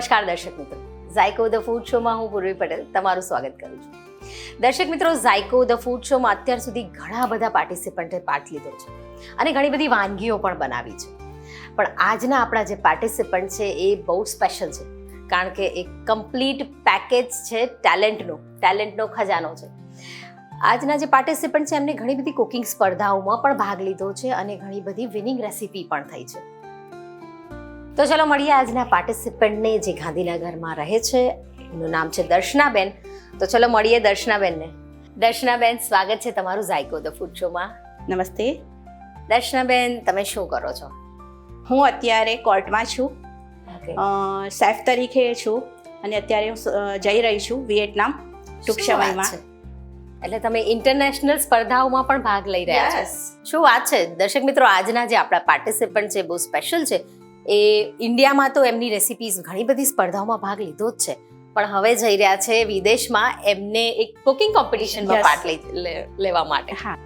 નમસ્કાર દર્શક મિત્રો. ઝાયકો ધ ફૂડ શોમાં હું પૂર્વી પટેલ તમારું સ્વાગત કરું છું. દર્શક મિત્રો ઝાયકો ધ ફૂડ શોમાં અત્યાર સુધી ઘણા બધા પાર્ટિસિપન્ટે પાર્ટ લીધો છે અને ઘણી બધી વાનગીઓ પણ બનાવી છે. પણ આજના આપણા જે પાર્ટિસિપન્ટ છે એ બહુ સ્પેશિયલ છે. કારણ કે એક કમ્પ્લીટ પેકેજ છે ટેલેન્ટનો ટેલેન્ટનો ખજાનો છે. આજના જે પાર્ટિસિપન્ટ છે એમને ઘણી બધી કુકિંગ સ્પર્ધાઓમાં પણ ભાગ લીધો છે અને ઘણી બધી વિનિંગ રેસીપી પણ થઈ છે. તો ચલો મળીએ આજના પાર્ટિસિપન્ટને જે ગાંધીનગરમાં રહે છે. એનું નામ છે દર્શનાબેન. તો ચલો મળીએ દર્શનાબેનને. દર્શનાબેન સ્વાગત છે તમારું ઝાયકો ધ ફૂડ શોમાં નમસ્તે. દર્શનાબેન તમે શું કરો છો? હું અત્યારે કોર્ટમાં છું. સેફ તરીકે છું અને અત્યારે હું જઈ રહી છું વિયેટનામ ટૂંક સમયમાં. એટલે તમે ઇન્ટરનેશનલ સ્પર્ધાઓમાં પણ ભાગ લઈ રહ્યા છો. શું વાત છે? દર્શક મિત્રો આજના જે આપણા પાર્ટિસિપન્ટ છે બહુ સ્પેશિયલ છે. એ ઇન્ડિયામાં તો એમની રેસિપીઝ ઘણી બધી સ્પર્ધાઓમાં ભાગ લીધો જ છે. પણ હવે જઈ રહ્યા છે વિદેશમાં એમને એક કુકિંગ કોમ્પિટિશનમાં. પાર્ટ લેવા માટે. હા.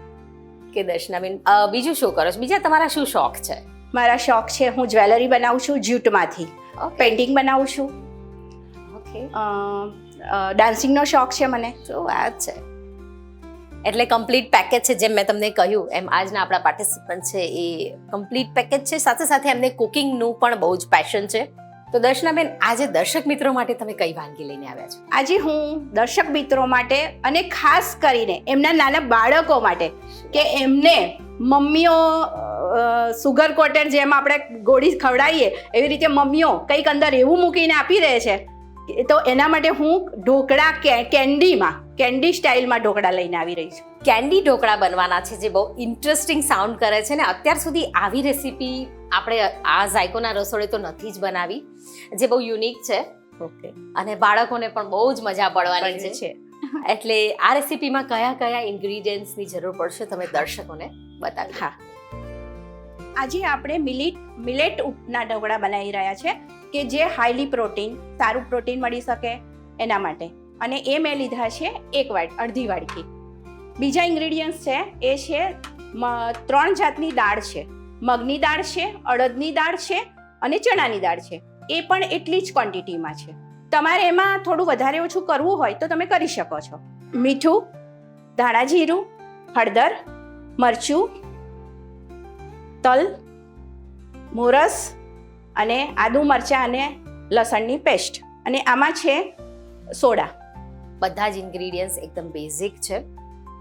કે દર્શનાબેન બીજું શું કરો છો? બીજા તમારા શું શોખ છે? મારા શોખ છે હું જ્વેલરી બનાવું છું જ્યુટમાંથી પેઇન્ટિંગ બનાવું છું. ઓકે ડાન્સિંગનો શોખ છે મને. શું વાત છે. એટલે કમ્પ્લીટ પેકેજ છે, જેમ મેં તમને કહ્યું, એમ આજના આપણા પાર્ટિસિપન્ટ છે એ કમ્પ્લીટ પેકેજ છે. સાથે સાથે એમને કુકિંગનું પણ બહુ જ પેશન છે. તો દર્શનાબેન, આજે દર્શક મિત્રો માટે તમે કઈ વાનગી લઈને આવ્યા છો? આજે હું દર્શક મિત્રો માટે અને ખાસ કરીને એમના નાના બાળકો માટે કે એમને મમ્મીઓ સુગર કોટેડ જેમ આપણે ગોળી ખવડાવીએ, એવી રીતે મમ્મીઓ કંઈક અંદર એવું મૂકીને આપી દે છે. તો એના માટે હું ઢોકળા કેન્ડીમાં કેન્ડી સ્ટાઇલમાં ઢોકળા લઈને આવી રહી છું. કેન્ડી ઢોકળા બનવાના છે જે બહુ ઇન્ટરેસ્ટિંગ સાઉન્ડ કરે છે ને અત્યાર સુધી આવી રેસીપી આપણે આ ઝાયકોના રસોડે તો નથી જ બનાવી જે બહુ યુનિક છે. ઓકે. અને બાળકોને પણ બહુ જ મજા પડવાની છે. એટલે આ રેસીપીમાં કયા કયા ઇન્ગ્રીડિયન્ટ્સની જરૂર પડશે તમે દર્શકોને બતાવી હા. આજે આપણે મિલિટ મિલેટ ઉપના ઢોકળા બનાવી રહ્યા છે કે જે હાઈલી પ્રોટીન સારું પ્રોટીન મળી શકે એના માટે. અને એ મેં લીધા છે એક વાટ, અડધી વાટકી બીજા ઇન્ગ્રેડિયન્ટ્સ છે, એ છે ત્રણ જાતની દાળ છે. મગની દાળ છે, અડદની દાળ છે અને ચણાની દાળ છે. એ પણ એટલી જ ક્વોન્ટિટીમાં છે. તમારે એમાં થોડું વધારે ઓછું કરવું હોય તો તમે કરી શકો છો. મીઠું, ધાણા જીરું, હળદર, મરચું, તલ, મોરસ અને આદુ મરચાં અને લસણની પેસ્ટ. અને આમાં છે સોડા. બધા જ ઇન્ગ્રીડિયન્ટ્સ એકદમ બેઝિક છે.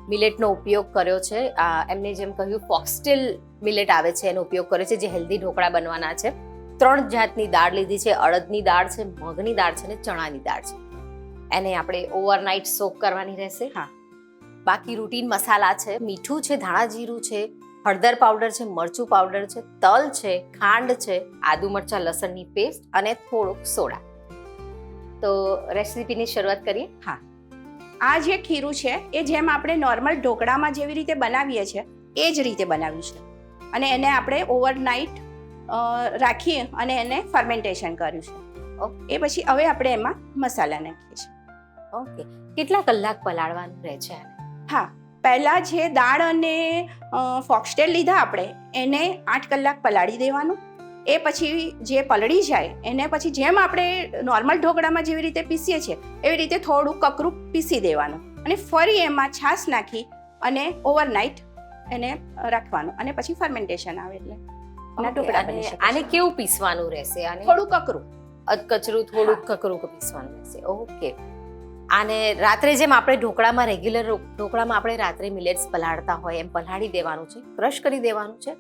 મિલેટનો ઉપયોગ કર્યો છે. આ એમને જેમ કહ્યું ફોક્સટેલ મિલેટ આવે છે એનો ઉપયોગ કર્યો છે જે હેલ્ધી ઢોકળા બનવાના છે. ત્રણ જાતની દાળ લીધી છે. અડદની દાળ છે મગની દાળ છે અને ચણાની દાળ છે. એને આપણે ઓવરનાઇટ સોક કરવાની રહેશે. હા. બાકી રૂટીન મસાલા છે. મીઠું છે ધાણા જીરું છે હળદર પાવડર છે મરચું પાવડર છે તલ છે ખાંડ છે આદુ મરચાં લસણની પેસ્ટ અને થોડુંક સોડા. તો રેસીપીની શરૂઆત કરીએ. હા. આ જે ખીરું છે એ જેમ આપણે નોર્મલ ઢોકળામાં જેવી રીતે બનાવીએ છીએ એ જ રીતે બનાવ્યું છે. અને એને આપણે ઓવરનાઇટ રાખી અને એને ફર્મેન્ટેશન કર્યું છે. એ પછી હવે આપણે એમાં મસાલા નાખીએ છીએ. ઓકે. કેટલા કલાક પલાળવાનું રહે છે હા. પહેલાં જે દાળ અને ફોક્સટેલ લીધા આપણે એને આઠ કલાક પલાળી દેવાનું. એ પછી જે પલળી જાય એને પછી જેમ આપણે નોર્મલ ઢોકળામાં જેવી રીતે પીસીએ છીએ એવી રીતે થોડું કકરું પીસી દેવાનું અને ફરી એમાં છાશ નાખી અને ઓવરનાઇટ એને રાખવાનું અને પછી ફર્મેન્ટેશન આવે એટલે. અને આને કેવું પીસવાનું રહેશે આને? થોડું કકરું. કચરું થોડું કકરું પીસવાનું રહેશે. ઓકે આને રાત્રે જેમ આપણે ઢોકળામાં રેગ્યુલર ઢોકળામાં આપણે રાત્રે મિલેટ્સ પલાળતા હોય એમ પલાળી દેવાનું છે ક્રશ કરી દેવાનું છે?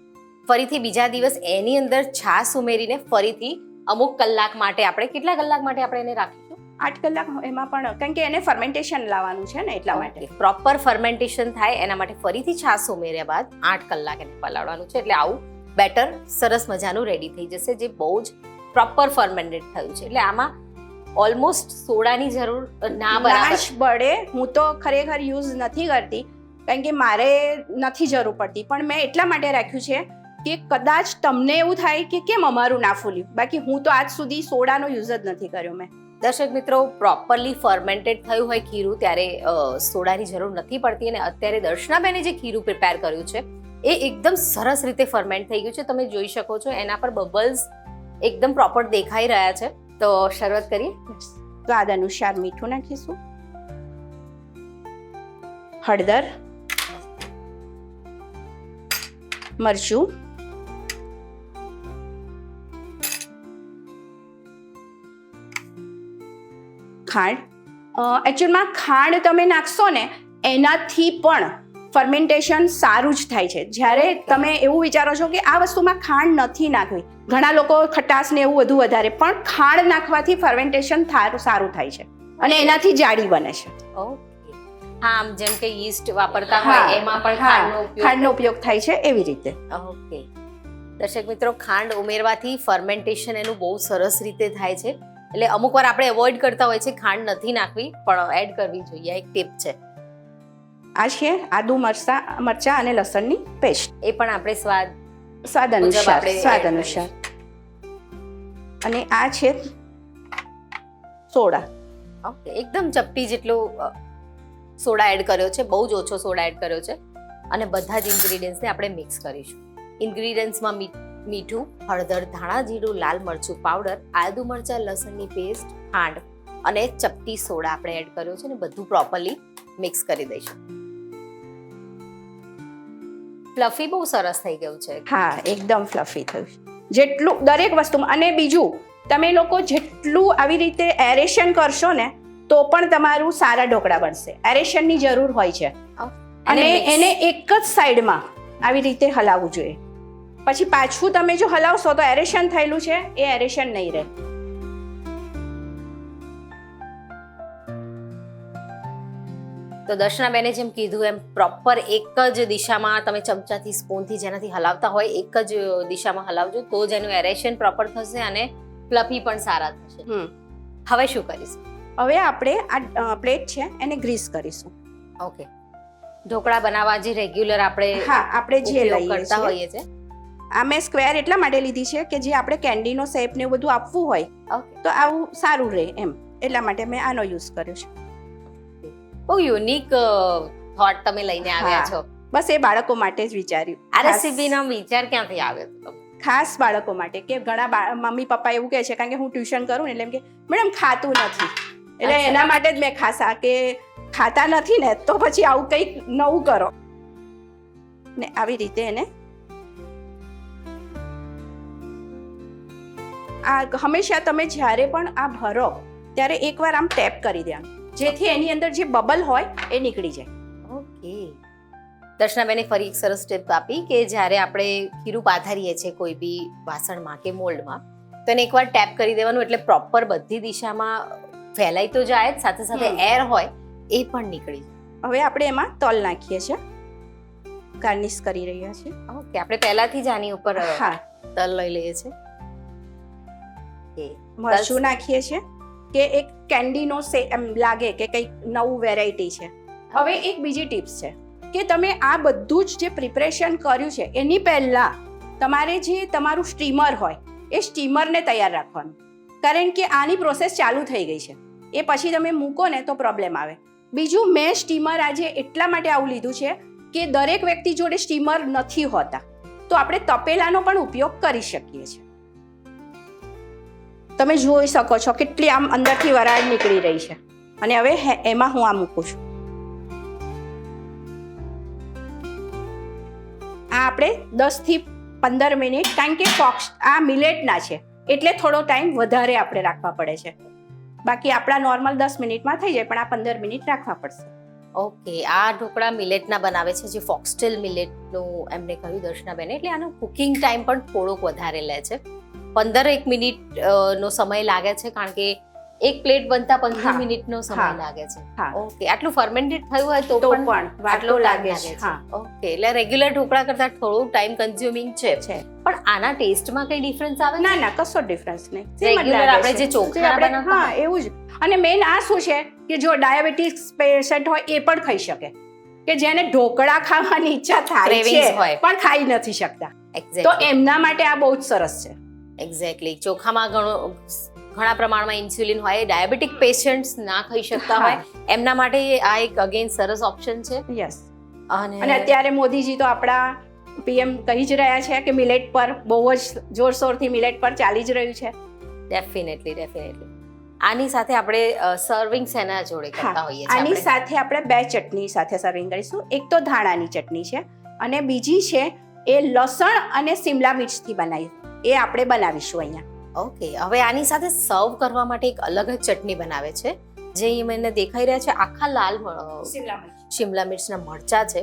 ફરીથી બીજા દિવસ એની અંદર છાશ ઉમેરીને ફરીથી અમુક કલાક માટે આપણે કેટલા કલાક માટે આપણે એને રાખીશું? આઠ કલાક એમાં પણ કારણ કે એને ફર્મેન્ટેશન લાવવાનું છે ને એટલા માટે. પ્રોપર ફર્મેન્ટેશન થાય એના માટે ફરીથી છાશ ઉમેર્યા બાદ આઠ કલાક એને પલાળવાનું છે. એટલે આવું બેટર સરસ મજાનું રેડી થઈ જશે જે બહુ જ પ્રોપર ફર્મેન્ટેડ થયું છે. એટલે આમાં ઓલમોસ્ટ સોડાની જરૂર ના બરાબર. બળે હું તો ખરેખર યુઝ નથી કરતી કારણ કે મારે નથી જરૂર પડતી. પણ મેં એટલા માટે રાખ્યું છે કે કદાચ તમને એવું થાય કે કેમ અમારું ના ફૂલ્યું? બાકી હું તો આજ સુધી સોડાનો યુઝ જ નથી કર્યો મેં. દર્શક મિત્રો પ્રોપરલી ફર્મેન્ટેડ થયું હોય ખીરું ત્યારે સોડાની જરૂર નથી પડતી અને અત્યારે દર્શનાબેને જે ખીરું પ્રિપેર કર્યું છે એ એકદમ સરસ રીતે ફર્મેન્ટ થઈ ગયું છે. તમે જોઈ શકો છો એના પર બબલ્સ એકદમ પ્રોપર દેખાઈ રહ્યા છે. તો શરૂઆત કરીએ. સ્વાદ અનુસાર મીઠું નાખીશું. હળદર. મરચું. ખાંડ. એકચ્યુઅલમાં ખાંડ તમે નાખશો ને એનાથી પણ ફર્મેન્ટેશન સારું જ થાય છે. જ્યારે તમે એવું વિચારો છો કે આ વસ્તુમાં ખાંડ નથી નાખવી. ઘણા લોકો ખટાશ ને એવું બધું વધારે પણ ખાંડ નાખવાથી ફર્મેન્ટેશન સારું થાય છે. અને એનાથી જાડી બને છે. હા આમ જેમ કે યીસ્ટ વાપરતા હોય એમાં પણ ખાંડનો ઉપયોગ ખાંડનો ઉપયોગ થાય છે એવી રીતે. ઓકે દર્શક મિત્રો ખાંડ ઉમેરવાથી ફર્મેન્ટેશન એનું બહુ સરસ રીતે થાય છે. એટલે અમુક વાર આપણે અવોઇડ કરતા હોય છે ખાંડ નથી નાખવી પણ એડ કરવી જોઈએ. એક ટીપ છે. આ છે આદુ મરચા મરચા અને લસણની પેસ્ટ. એ પણ આપણે સ્વાદ સ્વાદ અનુસાર સ્વાદ અનુસાર. અને આ છે સોડા. ઓકે એકદમ ચપટી જેટલું સોડા એડ કર્યો છે બહુ જ ઓછો સોડા એડ કર્યો છે. અને બધા જ ઇન્ગ્રીડિયન્ટ્સને આપણે મિક્સ કરીશું. ઇન્ગ્રીડિયન્ટ્સમાં મીઠું હળદર ધાણા જીરું લાલ મરચું પાવડર આદુ મરચાં લસણની પેસ્ટ ખાંડ અને ચપટી સોડા આપણે એડ કર્યો છે ને બધું પ્રોપરલી મિક્સ કરી દઈશું. ફ્લફી બહુ સરસ થઈ ગયું છે. હા એકદમ ફ્લફી થયું છે. જેટલું દરેક વસ્તુમાં અને બીજું તમે લોકો જેટલું આવી રીતે એરેશન કરશો ને તો પણ તમારું સારા ઢોકળા બનશે. એરેશનની જરૂર હોય છે. અને એને એક જ સાઈડમાં આવી રીતે હલાવવું જોઈએ. પછી પાછું તમે જો હલાવશો તો એરેશન થયેલું છે એ એરેશન નહીં રહે. તો દર્શનાબેને જેમ કીધું એમ પ્રોપર એક જ દિશામાં તમે ચમચાથી સ્પૂનથી જેનાથી હલાવતા હોય એક જ દિશામાં હલાવજો તો જ એનું એરેશન પ્રોપર થશે અને ફ્લફી પણ સારા થશે. હમ. હવે શું કરીશું? હવે આપણે આ પ્લેટ છે એને ગ્રીસ કરીશું. ઓકે ઢોકળા બનાવવા જે રેગ્યુલર આપણે હા આપણે જે લઈ કરતા છીએ. હોઈએ છે આ મેં સ્ક્વેર એટલા માટે લીધી છે કે જે આપણે કેન્ડીનો શેપ ને એવું બધું આપવું હોય તો આવું સારું રહે એમ. એટલા માટે મેં આનો યુઝ કર્યો છે. બહુ યુનિક થોટ તમે લઈને આવ્યા છો. બસ એ બાળકો માટે જ વિચાર્યું. આ રેસીપીનો વિચાર ક્યાંથી આવ્યો ખાસ બાળકો માટે કે ઘણા મમ્મી પપ્પા એવું કહે છે કારણ કે હું ટ્યુશન કરું ને એટલે એમ કે મેડમ ખાતું નથી. એટલે એના માટે જ મેં ખાસ આ કે ખાતા નથી ને તો પછી આવું કંઈક નવું કરો. ને આવી રીતે એને આ હંમેશા તમે જ્યારે પણ આ ભરો ત્યારે એકવાર આમ ટેપ કરી દેવાનું. જેથી એની અંદર જે બબલ હોય એ નીકળી જાય. ઓકે. દર્શનાબેને ફરી એક સરસ ટિપ આપી કે જ્યારે આપણે ખીરું પાથરીએ છીએ કોઈ બી વાસણમાં કે મોલ્ડમાં તો એને એકવાર ટેપ કરી દેવાનું એટલે પ્રોપર બધી દિશામાં ફેલાઈ તો જાય જ સાથે સાથે એર હોય એ પણ નીકળી જાય. હવે આપણે એમાં તલ નાખીએ છીએ. ગાર્નિશ કરી રહ્યા છીએ. ઓકે આપણે પહેલાથી જ આની ઉપર હા. તલ લઈ લઈએ છીએ. ઓકે મરચું નાખીએ છીએ કે એક કેન્ડીનો સે એમ લાગે કે કંઈક નવું વેરાયટી છે. હવે એક બીજી ટિપ્સ છે કે તમે આ બધું જ જે પ્રિપરેશન કર્યું છે એની પહેલાં તમારે જે તમારું સ્ટીમર હોય એ સ્ટીમરને તૈયાર રાખવાનું. કારણ કે આની પ્રોસેસ ચાલુ થઈ ગઈ છે. એ પછી તમે મૂકો ને તો પ્રોબ્લેમ આવે. બીજું મેં સ્ટીમર આજે એટલા માટે આવું લીધું છે કે દરેક વ્યક્તિ જોડે સ્ટીમર નથી હોતા. તો આપણે તપેલાનો પણ ઉપયોગ કરી શકીએ છીએ. તમે જોઈ શકો છો કેટલી આમ અંદરથી વરાળ નીકળી રહી છે. અને હવે એમાં હું આ મૂકું છું. આ આપણે દસથી પંદર મિનિટ, કારણ કે ફોક્સ આ મિલેટના છે, એટલે થોડો ટાઈમ વધારે આપણે રાખવા પડે છે. બાકી આપણા નોર્મલ દસ મિનિટમાં થઈ જાય, પણ આ પંદર મિનિટ રાખવા પડશે. ઓકે, આ ઢોકળા મિલેટના બનાવે છે, જે ફોક્સટેલ મિલેટનું એમને કહ્યું દર્શનાબેને, એટલે આનો કુકિંગ ટાઈમ પણ થોડોક વધારે લે છે. પંદર એક મિનિટ નો સમય લાગે છે કારણ કે એક પ્લેટ બનતા પંદર મિનિટ મિનિટનો સમય લાગે છે. ઓકે આટલું ફર્મેન્ટેડ થયું હોય તો પણ આટલો લાગે છે. ઓકે એટલે રેગ્યુલર ઢોકળા કરતા થોડું ટાઈમ કન્ઝ્યુમિંગ છે. પણ આના ટેસ્ટમાં કઈ ડિફરન્સ આવે ના ના કશો ડિફરન્સ નહીં. લાગે આપણે જે ચોખા બનાવતા હા એવું જ. અને મેઇન આ શું છે કે જો ડાયાબિટીસ પેશન્ટ હોય એ પણ ખાઈ શકે. કે જેને ઢોકળા ખાવાની ઈચ્છા થાય છે પણ ખાઈ નથી શકતા. તો એમના માટે આ બહુ જ સરસ છે. એક્ઝેક્ટલી ચોખામાં ઘણો ઘણા પ્રમાણમાં ઇન્સ્યુલિન હોય ડાયાબિટીક પેશન્ટ્સ ના ખાઈ શકતા હોય. એમના માટે આ એક અગેન સરસ ઓપ્શન છે. યસ અને અત્યારે મોદીજી તો આપણા પીએમ કહી જ રહ્યા છે કે મિલેટ પર બહુ જ જોરશોરથી મિલેટ પર ચાલી જ રહ્યું છે. ડેફિનેટલી ડેફિનેટલી આની સાથે આપણે સર્વિંગ સેના જોડે કરતા હોઈએ છીએ આની સાથે આપણે બે ચટણી સાથે સર્વિંગ કરીશું. એક તો ધાણાની ચટણી છે અને બીજી છે એ લસણ અને સિમલા મિર્ચથી બનાવી. એ આપણે બનાવીશું અહીંયા. ઓકે હવે આની સાથે સર્વ કરવા માટે એક અલગ જ ચટણી બનાવે છે. જે મને દેખાઈ રહ્યા છે આખા લાલ શિમલા મિર્ચના મરચા છે.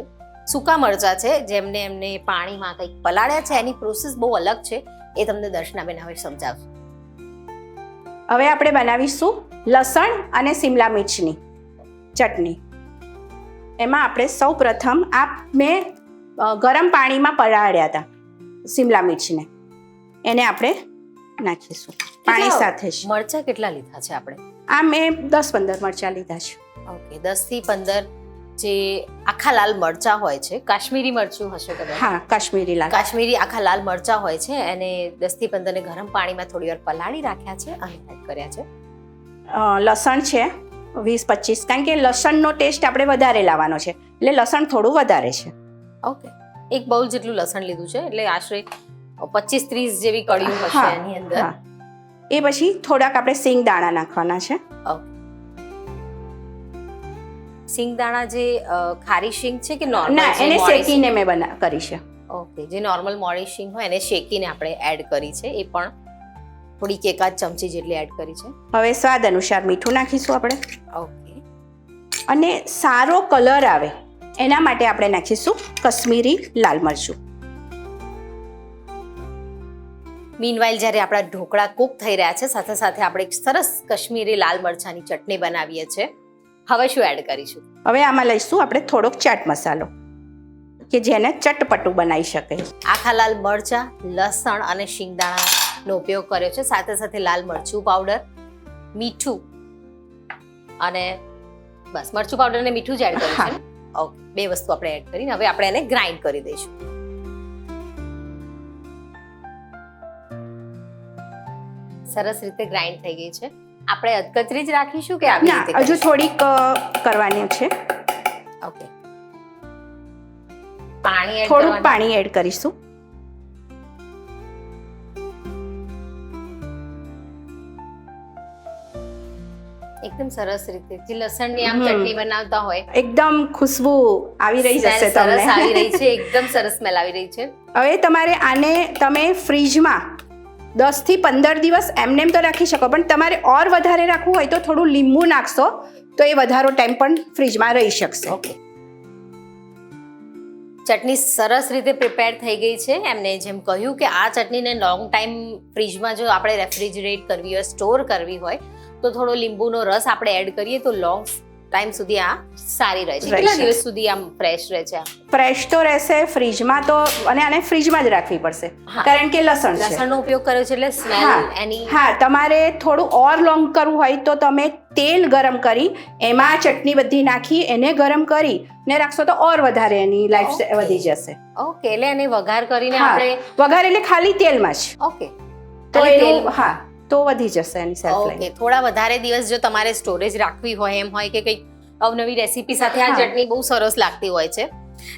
સૂકા મરચા છે જેમને એમને પાણીમાં કંઈક પલાળ્યા છે. એની પ્રોસેસ બહુ અલગ છે. એ તમને દર્શનાબેન હવે સમજાવશે. હવે આપણે બનાવીશું લસણ અને શિમલા મિર્ચની ચટણી. એમાં આપણે સૌ પ્રથમ આ મેં ગરમ પાણીમાં પલાળ્યા હતા શિમલા મિર્ચને. એને આપણે નાખીશું. પાણી સાથે જ. મરચા કેટલા લીધા છે આપણે? આ મેં દસ પંદર મરચાં લીધા છે. ઓકે દસથી પંદર જે આખા લાલ મરચા હોય છે કાશ્મીરી મરચું હશે કદાચ? હા કાશ્મીરી લાલ. કાશ્મીરી આખા લાલ મરચા હોય છે એને દસથી પંદર ને ગરમ પાણીમાં થોડી વાર પલાળી રાખ્યા છે અને એડ કર્યા છે. લસણ છે વીસ પચીસ કારણ કે લસણનો ટેસ્ટ આપણે વધારે લાવવાનો છે. એટલે લસણ થોડું વધારે છે. ઓકે એક બાઉલ જેટલું લસણ લીધું છે એટલે આશરે પચીસ ત્રીસ જેવી કળીઓ હશે એની અંદર. એ પછી થોડાક આપણે સિંગ દાણા નાખવાના છે. સિંગદાણા જે ખારી શીંગ છે કે નોર્મલ ના એને શેકીને મેં બના કરી છે. ઓકે જે નોર્મલ મોડી શિંગ હોય એને શેકીને આપણે એડ કરી છે. એ પણ થોડીક એકાદ ચમચી જેટલી એડ કરી છે. હવે સ્વાદ અનુસાર મીઠું નાખીશું આપણે. ઓકે. અને સારો કલર આવે એના માટે આપણે નાખીશું કશ્મીરી લાલ મરચું. મીનવાઇલ જ્યારે આપણા ઢોકળા કૂક થઈ રહ્યા છે સાથે સાથે આપણે એક સરસ કશ્મીરી લાલ મરચાની ચટણી બનાવીએ છીએ. હવે શું એડ કરીશું? હવે આમાં લઈશું આપણે થોડોક ચાટ મસાલો કે જેને ચટપટું બનાવી શકે. આખા લાલ મરચા લસણ અને શિંગદાણાનો ઉપયોગ કર્યો છે. સાથે સાથે લાલ મરચું પાવડર મીઠું અને બસ મરચું પાવડર અને મીઠું જ એડ કર્યું છે ઓકે બે વસ્તુ આપણે એડ કરીને હવે આપણે એને ગ્રાઇન્ડ કરી દઈશું. સરસ રીતે ગ્રાઇન્ડ થઈ ગઈ છે. આપણે અધકચરી જ રાખીશું કે આવી રીતે હજુ થોડીક કરવાની છે. ઓકે પાણી એડ થોડુંક પાણી એડ કરીશું. એકદમ સરસ રીતે. જે લસણની આમ ચટણી બનાવતા હોય. એકદમ ખુશ્બુ આવી રહી જશે તમને. સરસ આવી રહી છે. એકદમ સરસ સ્મેલ આવી રહી છે. હવે તમારે આને તમે ફ્રીજમાં દસથી પંદર દિવસ એમનેમ તો રાખી શકો, પણ તમારે ઓર વધારે રાખવું હોય તો થોડું લીંબુ નાખશો, તો એ વધારો ટાઈમ પણ ફ્રીજમાં રહી શકશે. ચટણી સરસ રીતે પ્રિપેર થઈ ગઈ છે. એમને જેમ કહ્યું કે આ ચટણીને લોંગ ટાઈમ ફ્રીજમાં જો આપણે રેફ્રિજરેટ કરવી હોય સ્ટોર કરવી હોય, તો થોડો લીંબુનો રસ આપણે એડ કરીએ તો લોંગ ટાઈમ સુધી આ સારી રહે છે. કેટલા દિવસ સુધી આમ ફ્રેશ રહે છે ફ્રેશ તો રહેશે ફ્રીજમાં તો અને આને ફ્રીજમાં જ રાખવી પડશે. કારણ કે લસણ છે. લસણનો ઉપયોગ કર્યો છે એટલે સ્મેલ એની હા તમારે થોડું ઓર લોંગ કરવું હોય તો તમે તેલ ગરમ કરી એમાં ચટણી બધી નાખી એને ગરમ કરી ને રાખશો તો ઓર વધારે એની લાઈફ વધી જશે. ઓકે એટલે એને વઘાર કરીને આપણે વઘાર એટલે ખાલી તેલમાં જ. ઓકે તો એનું હા. તો વધી જશે એની સેલ્ફ લાઈફ થોડા વધારે દિવસ જો તમારે સ્ટોરેજ રાખવી હોય એમ હોય કે કંઈક અવનવી રેસીપી સાથે આ ચટણી બહુ સરસ લાગતી હોય છે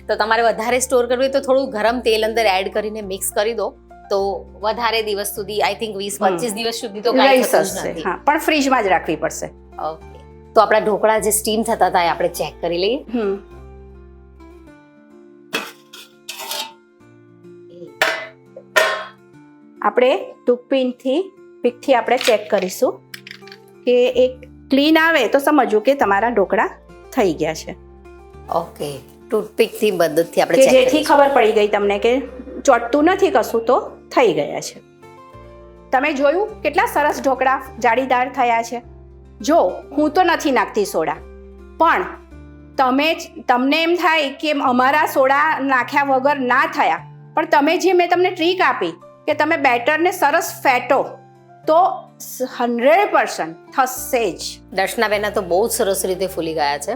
તો તમારે વધારે સ્ટોર કરવી હોય તો થોડું ગરમ તેલ અંદર એડ કરીને મિક્સ કરી દો. તો વધારે દિવસ સુધી આઈ થિંક વીસ. પચીસ દિવસ સુધી તો કાંઈ થતું નથી. હા પણ ફ્રીજમાં જ રાખવી પડશે. ઓકે તો આપણા ઢોકળા જે સ્ટીમ થતા હતા એ આપણે ચેક કરી લઈએ. હમ. આપણે ટૂથપિનથી પીકથી આપણે ચેક કરીશું કે એક ક્લીન આવે તો સમજવું કે તમારા ઢોકળા થઈ ગયા છે. ઓકે ટૂથપીકથી મદદથી આપણે કે જેથી ખબર પડી ગઈ તમને કે ચોટતું નથી કશું તો થઈ ગયા છે. તમે જોયું કેટલા સરસ ઢોકળા જાળીદાર થયા છે? જો હું તો નથી નાખતી સોડા. પણ તમે જ- તમને એમ થાય કે અમારા સોડા નાખ્યા વગર ના થયા. પણ તમે જે મેં તમને ટ્રીક આપી કે તમે બેટરને સરસ ફેટો તો હંડ્રેડ પર્સન્ટ થશે જ. દર્શનાબેનના તો બહુ સરસ રીતે ફૂલી ગયા છે.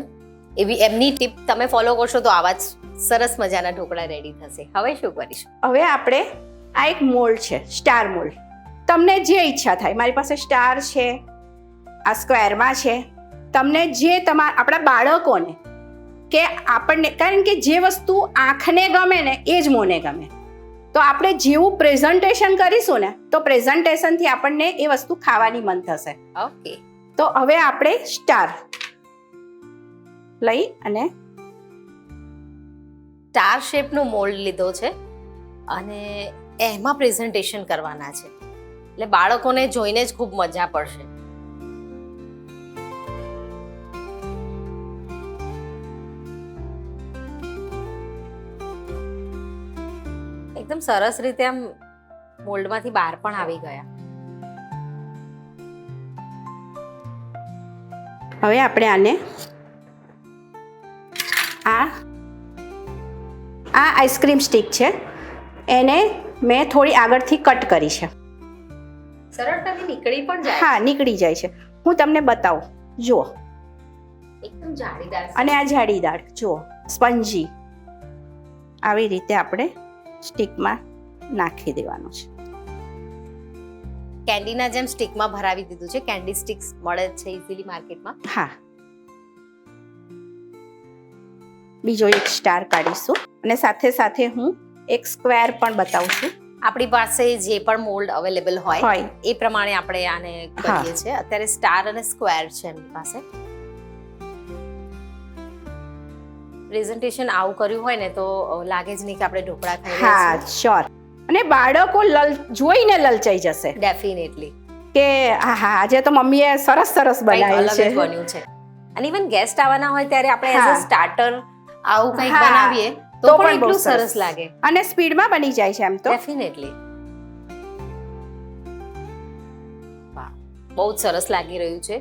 એવી એમની ટીપ તમે ફોલો કરશો તો આવા જ સરસ મજાના ઢોકળા રેડી થશે. હવે શું કરીશું? હવે આપણે આ એક મોલ્ડ છે સ્ટાર મોલ્ડ તમને જે ઈચ્છા થાય મારી પાસે સ્ટાર છે આ સ્ક્વેરમાં છે. તમને જે તમારા આપણા બાળકોને કે આપણને કારણ કે જે વસ્તુ આંખને ગમે ને એ જ મોને ગમે. તો આપણે જેવું પ્રેઝન્ટેશન કરીશું ને તો પ્રેઝન્ટેશનથી આપણને એ વસ્તુ ખાવાની મન થશે. ઓકે તો હવે આપણે સ્ટાર લઈ અને સ્ટાર શેપનો મોલ્ડ લીધો છે અને એમાં પ્રેઝન્ટેશન કરવાના છે. એટલે બાળકોને જોઈને જ ખૂબ મજા પડશે. એકદમ સરસ રીતે આમ મોલ્ડમાંથી બહાર પણ આવી ગયા. હવે આપણે આને આ આ આઈસ્ક્રીમ સ્ટિક છે. એને મેં થોડી આગળથી કટ કરી છે. સરળતાથી નીકળી પણ જાય. હા નીકળી જાય છે. હું તમને બતાવું. જુઓ. એકદમ જાળીદાર. અને આ જાળીદાર જુઓ. સ્પંજી. આવી રીતે આપણે સ્ટિકમાં નાખી દેવાનું છે. કેન્ડીના જેમ સ્ટિકમાં ભરાવી દીધું છે. કેન્ડી સ્ટિક્સ મળે છે ઇઝીલી માર્કેટમાં. હા. બીજો એક સ્ટાર કાઢીશું અને સાથે સાથે હું એક સ્ક્વેર પણ બતાવું છું. આપણી પાસે જે પણ મોલ્ડ અવેલેબલ હોય એ પ્રમાણે આપણે આને કરીએ છીએ. અત્યારે સ્ટાર અને સ્ક્વેર છે એમની પાસે. પ્રેઝન્ટેશન આવું કર્યું હોય ને તો લાગે જ નહીં કે આપણે ઢોકળા ખાઈ હા શ્યોર અને બાળકો લલ જોઈને લલચાઈ જશે. ડેફિનેટલી કે હા હા આજે તો મમ્મીએ સરસ સરસ બનાવ્યું છે. બન્યું છે. અને ઇવન ગેસ્ટ આવવાના હોય ત્યારે આપણે એઝ અ સ્ટાર્ટર આવું કંઈક બનાવીએ તો પણ એટલું સરસ. સરસ લાગે. અને સ્પીડમાં બની જાય છે એમ તો. ડેફિનેટલી બહુ જ સરસ લાગી રહ્યું છે.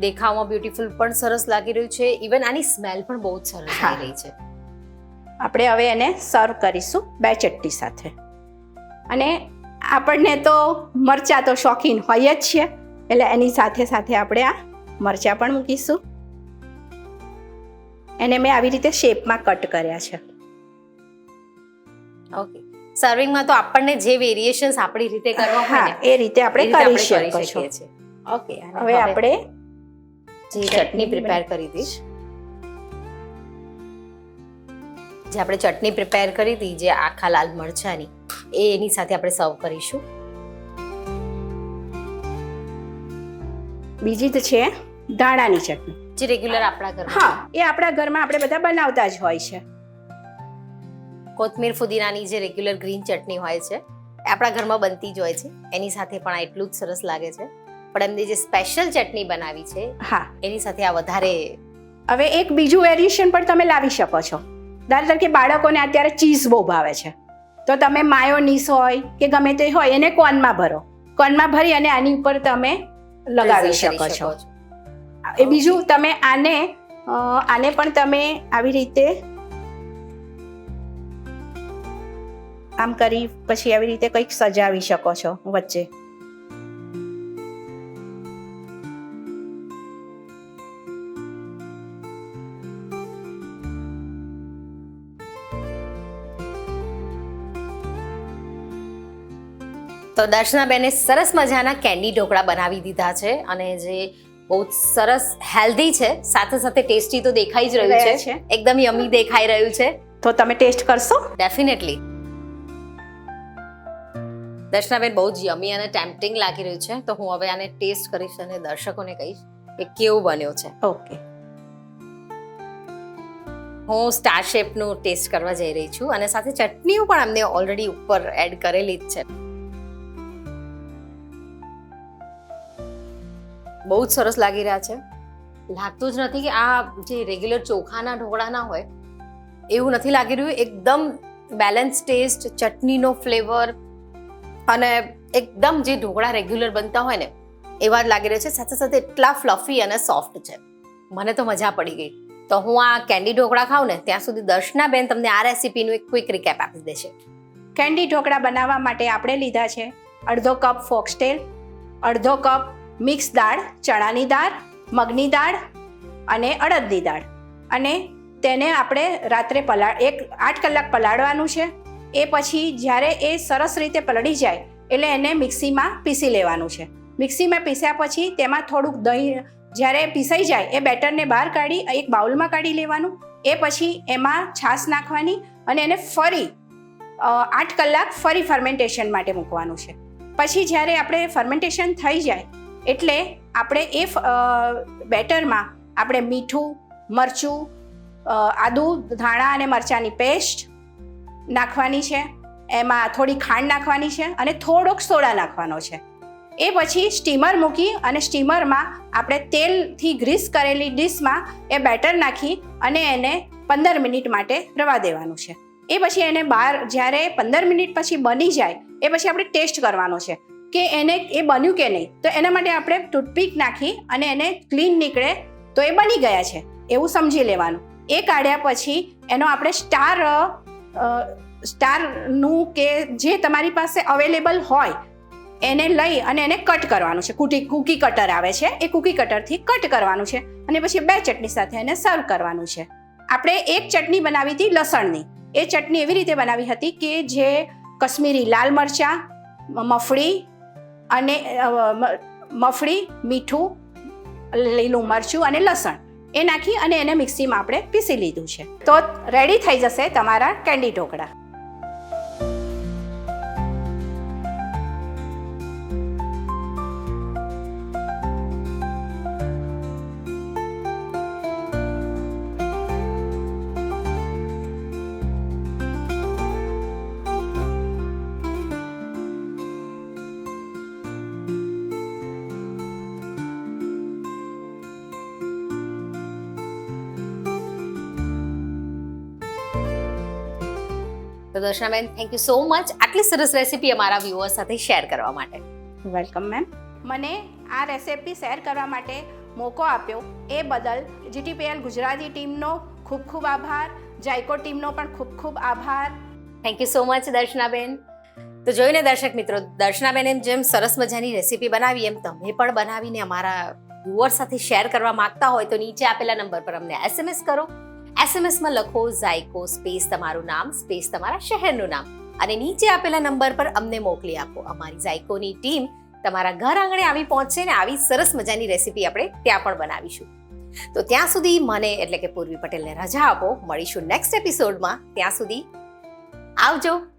દેખાવમાં બ્યુટીફુલ પણ સરસ લાગી રહ્યું છે. ઇવન આની સ્મેલ પણ બહુ જ સરસ આવી રહી છે. આપણે હવે એને સર્વ કરીશું બે ચટણી સાથે. અને આપણને તો મરચા તો શોખીન હોય જ છે. એટલે એની સાથે સાથે આપણે આ મરચા પણ મૂકીશું. એને મેં આવી રીતે શેપમાં કટ કર્યા છે. ઓકે સર્વિંગમાં તો આપણને જે વેરિએશન્સ આપણી રીતે કરવા હોય એ રીતે આપણે કરી શકીએ છીએ. ઓકે હવે આપણે ચટણી પ્રિપેર કરી દઈશ જે આપણે ચટણી પ્રિપેર કરી હતી જે આખા લાલ મરચાની એ એની સાથે આપણે સર્વ કરીશું. બીજી તો છે ધાણાની ચટણી. જે રેગ્યુલર આપણા ઘરમાં. હા એ આપણા ઘરમાં આપણે બધા બનાવતા જ હોય છે. કોથમીર ફુદીનાની જે રેગ્યુલર ગ્રીન ચટણી હોય છે એ આપણા ઘરમાં બનતી જ હોય છે. એની સાથે પણ આ એટલું જ સરસ લાગે છે. પણ એમની જે સ્પેશિયલ ચટણી બનાવી છે હા. એની સાથે આ વધારે હવે એક બીજું વેરિએશન પણ તમે લાવી શકો છો. દાખલા તરીકે બાળકોને અત્યારે ચીઝ બહુ ભાવે છે. તો તમે માયોનીસ હોય કે ગમે તે હોય એને કોનમાં ભરો. કોનમાં ભરી અને આની ઉપર તમે લગાવી શકો છો. એ બીજું તમે આને આને પણ તમે આવી રીતે આમ કરી પછી આવી રીતે કંઈક સજાવી શકો છો વચ્ચે. તો દર્શનાબેને સરસ મજાના કેન્ડી ઢોકળા બનાવી દીધા છે અને જે બહુ જ સરસ હેલ્ધી છે સાથે સાથે ટેસ્ટી તો દેખાઈ જ રહ્યું છે. છે. એકદમ યમી દેખાઈ રહ્યું છે. તો તમે ટેસ્ટ કરશો? ડેફિનેટલી દર્શનાબેન બહુ જ યમી અને ટેમ્પટિંગ લાગી રહ્યું છે. તો હું હવે આને ટેસ્ટ કરીશ અને દર્શકોને કહીશ કે કેવું બન્યો છે. ઓકે હું સ્ટાર શેપનું ટેસ્ટ કરવા જઈ રહી છું અને સાથે ચટણીઓ પણ અમને ઓલરેડી ઉપર એડ કરેલી જ છે. બહુ જ સરસ લાગી રહ્યા છે. લાગતું જ નથી કે આ જે રેગ્યુલર ચોખાના ઢોકળાના હોય, એવું નથી લાગી રહ્યું. એકદમ બેલેન્સ ટેસ્ટ ચટણીનો ફ્લેવર અને એકદમ જે ઢોકળા રેગ્યુલર બનતા હોય ને, એવા જ લાગી રહ્યા છે. સાથે સાથે એટલા ફ્લફી અને સોફ્ટ છે. મને તો મજા પડી ગઈ. તો હું આ કેન્ડી ઢોકળા ખાઉં ને, ત્યાં સુધી દર્શનાબેન તમને આ રેસીપીનું એક ક્વિક રિકેપ આપી દેશે. કેન્ડી ઢોકળા બનાવવા માટે આપણે લીધા છે અડધો કપ ફોક્સટેલ અડધો કપ મિક્સ દાળ, ચણાની દાળ, મગની દાળ અને અડદની દાળ. અને તેને આપણે રાત્રે પલા, એક, આઠ કલાક પલાળવાનું છે. એ પછી જ્યારે એ સરસ રીતે પલળી જાય, એટલે એને મિક્સીમાં પીસી લેવાનું છે. મિક્સીમાં પીસ્યા પછી તેમાં થોડુંક દહીં, જ્યારે પીસાઈ જાય, એ બેટરને બહાર કાઢી, એક બાઉલમાં કાઢી લેવાનું. એ પછી એમાં છાશ નાખવાની અને એને ફરી આઠ કલાક ફરી ફર્મેન્ટેશન માટે મૂકવાનું છે. પછી જ્યારે આપણે ફર્મેન્ટેશન થઈ જાય એટલે આપણે એ બેટરમાં આપણે મીઠું, મરચું આદુ, ધાણા અને મરચાંની પેસ્ટ નાખવાની છે. એમાં થોડી ખાંડ નાખવાની છે અને થોડોક સોડા નાખવાનો છે. એ પછી સ્ટીમર મૂકી અને સ્ટીમરમાં આપણે તેલથી ગ્રીસ કરેલી ડીશમાં એ બેટર નાખી અને એને પંદર મિનિટ માટે રવા દેવાનું છે. એ પછી એને બહાર જ્યારે પંદર મિનિટ પછી બની જાય, એ પછી આપણે ટેસ્ટ કરવાનો છે. કે એને એ બન્યું કે નહીં? તો એના માટે આપણે ટૂથપીક નાખી અને એને ક્લીન નીકળે તો એ બની ગયા છે. એવું સમજી લેવાનું. એ કાઢ્યા પછી એનો આપણે સ્ટાર સ્ટારનું કે જે તમારી પાસે અવેલેબલ હોય, એને લઈ અને એને કટ કરવાનું છે. કુટી, કૂકી કટર આવે છે. એ કૂકી કટરથી કટ કરવાનું છે અને પછી બે ચટણી સાથે એને સર્વ કરવાનું છે. આપણે એક ચટણી બનાવી હતી લસણની. એ ચટણી એવી રીતે બનાવી હતી કે જે કશ્મીરી લાલ મરચાં મફળી અને મફળી, મીઠું, લીલું મરચું અને લસણ એ નાખી અને એને મિક્સીમાં આપણે પીસી લીધું છે. તો રેડી થઈ જશે તમારા કેન્ડી ઢોકળા. તો Darshanaben thank you so much આટલી સરસ રેસીપી અમારા વ્યુઅર્સ સાથે શેર કરવા માટે. વેલકમ મેમ મને આ રેસીપી શેર કરવા માટે મોકો આપ્યો. એ બદલ જીટીપીએલ ગુજરાતી ટીમનો ખૂબ ખૂબ આભાર. જાયકો ટીમનો પણ ખૂબ ખૂબ આભાર. Thank you so much Darshanaben. તો જોઈને દર્શક મિત્રો દર્શનાબેન એમ જેમ સરસ મજાની રેસીપી બનાવી એમ તમે પણ બનાવીને અમારા વ્યુઅર સાથે શેર કરવા માંગતા હોય તો નીચે આપેલા નંબર પર અમને એસએમએસ કરો. એસએમએસમાં લખો ઝાયકો સ્પેસ તમારું નામ સ્પેસ તમારા શહેરનું નામ. અને નીચે આપેલા નંબર પર અમને મોકલી આપો. અમારી ઝાયકોની ટીમ તમારા ઘર આંગણે આવી પહોંચશે ને આવી સરસ મજાની રેસીપી આપણે ત્યાં પણ બનાવીશું. તો ત્યાં સુધી મને, એટલે કે પૂર્વી પટેલને રજા આપો. મળીશું નેક્સ્ટ એપિસોડમાં ત્યાં સુધી આવજો.